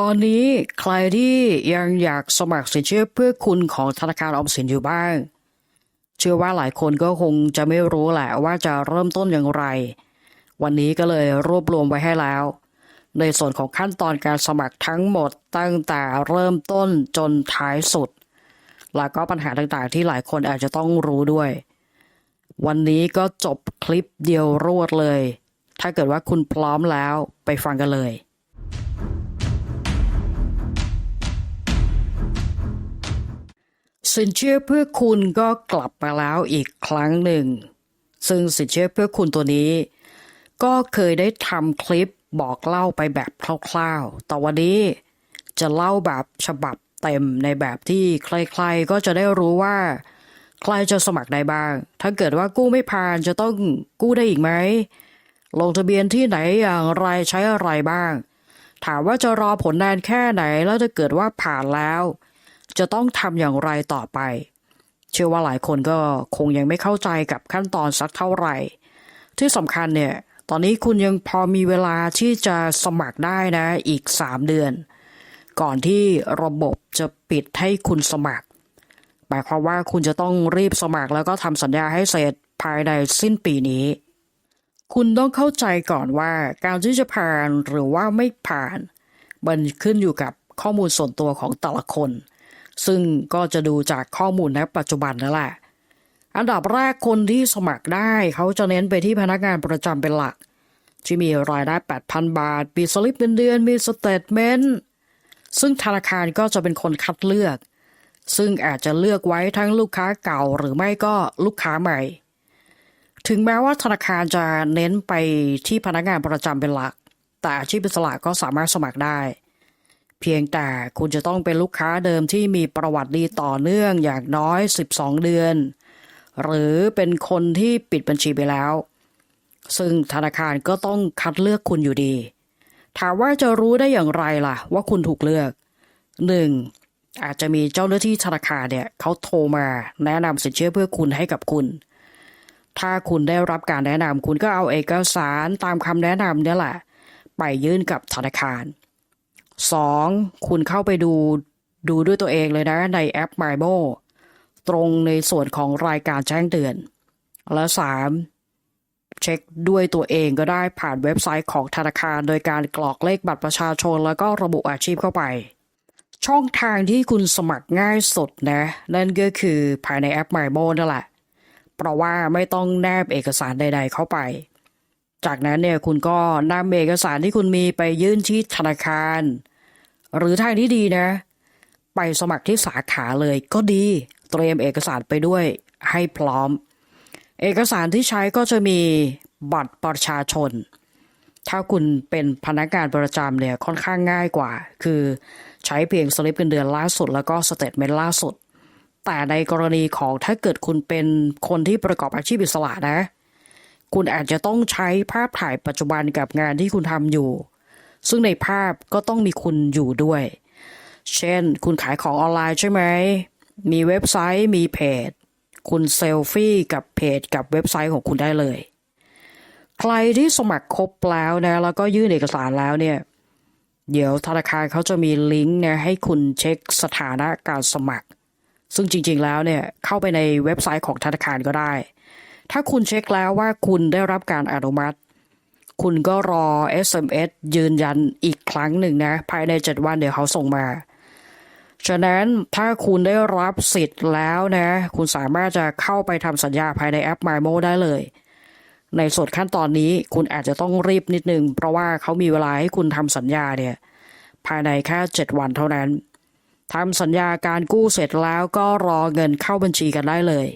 ตอนนี้ใครที่ยังอยากสมัครสินเชื่อเพื่อคุณของธนาคารออมสินอยู่บ้าง เชื่อว่าหลายคนก็คงจะไม่รู้แหละว่าจะเริ่มต้นอย่างไร วันนี้ก็เลยรวบรวมไว้ให้แล้ว ในส่วนของขั้นตอนการสมัครทั้งหมดตั้งแต่เริ่มต้นจนท้ายสุด แล้วก็ปัญหาต่างๆ ที่หลายคนอาจจะต้องรู้ด้วย วันนี้ก็จบคลิปเดียวรวดเลย ถ้าเกิดว่าคุณพร้อมแล้วไปฟังกันเลย สินเชื่อเพื่อคุณก็กลับมาแล้วอีกครั้งหนึ่ง ซึ่งสินเชื่อเพื่อคุณตัวนี้ ก็เคยได้ทำคลิปบอกเล่าไปแบบคร่าวๆ แต่วันนี้จะเล่าแบบฉบับเต็มในแบบที่ใครๆก็จะได้รู้ว่า ใครจะสมัครได้บ้าง ถ้าเกิดว่ากู้ไม่ผ่านจะต้องกู้ได้อีกไหม ลงทะเบียนที่ไหนอย่างไรใช้อะไรบ้าง ถามว่าจะรอผลนานแค่ไหนแล้วถ้าเกิดว่าผ่านแล้ว จะต้องทำอย่างไรต่อไป เชื่อว่าหลายคนก็คงยังไม่เข้าใจกับขั้นตอนสักเท่าไหร่ ที่สำคัญเนี่ย ตอนนี้คุณยังพอมีเวลาที่จะสมัครได้นะอีก 3 เดือน ก่อนที่ระบบจะปิดให้คุณสมัคร หมายความว่าคุณจะต้องรีบสมัครแล้วก็ทำสัญญาให้เสร็จภายในสิ้นปีนี้ คุณต้องเข้าใจก่อนว่าการที่จะผ่านหรือว่าไม่ผ่าน มันขึ้นอยู่กับข้อมูลส่วนตัวของแต่ละคน ซึ่งก็จะดูจากข้อมูลณปัจจุบันนั่นแหละ อันดับแรกคนที่สมัครได้เขาจะเน้นไปที่พนักงานประจำเป็นหลัก ที่มีรายได้ 8,000 บาท มีสลิปเงินเดือน มีสเตทเมนต์ ซึ่งธนาคารก็จะเป็นคนคัดเลือก ซึ่งอาจจะเลือกไว้ทั้งลูกค้าเก่าหรือไม่ก็ลูกค้าใหม่ ถึงแม้ว่าธนาคารจะเน้นไปที่พนักงานประจำเป็นหลัก แต่อาชีพอิสระก็สามารถสมัครได้ เพียงแต่คุณจะต้องเป็นลูกค้าเดิมที่มีประวัติดีต่อเนื่องอย่างน้อย 12 เดือน หรือเป็นคนที่ปิดบัญชีไปแล้ว ซึ่งธนาคารก็ต้องคัดเลือกคุณอยู่ดี ถามว่าจะรู้ได้อย่างไรล่ะ ว่าคุณถูกเลือก 1. อาจจะมีเจ้าหน้าที่ธนาคารเนี่ยเขาโทรมาแนะนำสินเชื่อเพื่อคุณให้กับคุณถ้าคุณได้รับการแนะนำคุณก็เอาเอกสารตามคำแนะนำเนี่ยแหละ ไปยื่นกับธนาคาร 2. คุณเข้าไปดูดูด้วยตัวเองเลยนะในแอป m y m o ตรงในส่วนของรายการแจ้งเตือน และ 3. เช็คด้วยตัวเองก็ได้ผ่านเว็บไซต์ของธนาคาร โดยการกรอกเลขบัตรประชาชน แล้วก็ระบุอาชีพเข้าไป ช่องทางที่คุณสมัครง่ายสุดนะ นั่นก็คือภายในแอป m y m o นั่นแหละ เพราะว่าไม่ต้องแนบเอกสารใด ๆ เข้าไป จากนั้นเนี่ยคุณก็นำเอกสารที่คุณมีไปยื่นที่ธนาคาร หรือทางที่ดีนะ ไปสมัครที่สาขาเลยก็ดีเตรียมเอกสารไปด้วยให้พร้อม เอกสารที่ใช้ก็จะมีบัตรประชาชน ถ้าคุณเป็นพนักงานประจำเนี่ยค่อนข้างง่ายกว่า คือใช้เพียงสลิปเงินเดือนล่าสุด แล้วก็สเตทเมนต์ล่าสุด แต่ในกรณีของถ้าเกิดคุณเป็นคนที่ประกอบอาชีพอิสระนะ คุณอาจจะต้องใช้ภาพถ่ายปัจจุบันกับงานที่คุณทำอยู่ ซึ่งในภาพก็ต้องมีคุณอยู่ด้วย เช่น คุณขายของออนไลน์ใช่ไหม มีเว็บไซต์มีเพจ คุณเซลฟี่กับเพจกับเว็บไซต์ของคุณได้เลย ใครที่สมัครครบแล้วนะ แล้วก็ยื่นเอกสารแล้วเนี่ย เดี๋ยวธนาคารเขาจะมีลิงก์นะให้คุณเช็คสถานะการสมัคร ซึ่งจริงๆแล้วเนี่ยเข้าไปในเว็บไซต์ของธนาคารก็ได้ ถ้าคุณเช็คแล้วว่าคุณได้รับการอนุมัติ คุณก็รอ SMS ยืนยันอีกครั้งหนึ่งนะ ภายใน 7 วันเดี๋ยวเขาส่งมา ฉะนั้นถ้าคุณได้รับสิทธิ์แล้วนะ คุณสามารถจะเข้าไปทำสัญญาภายในแอป MyMo ได้เลย ในส่วนขั้นตอนนี้คุณอาจจะต้องรีบนิดนึง เพราะว่าเขามีเวลาให้คุณทำสัญญาเนี่ยภายในแค่ 7 วันเท่านั้นทำสัญญาการกู้เสร็จแล้วก็รอเงินเข้าบัญชีกันได้เลย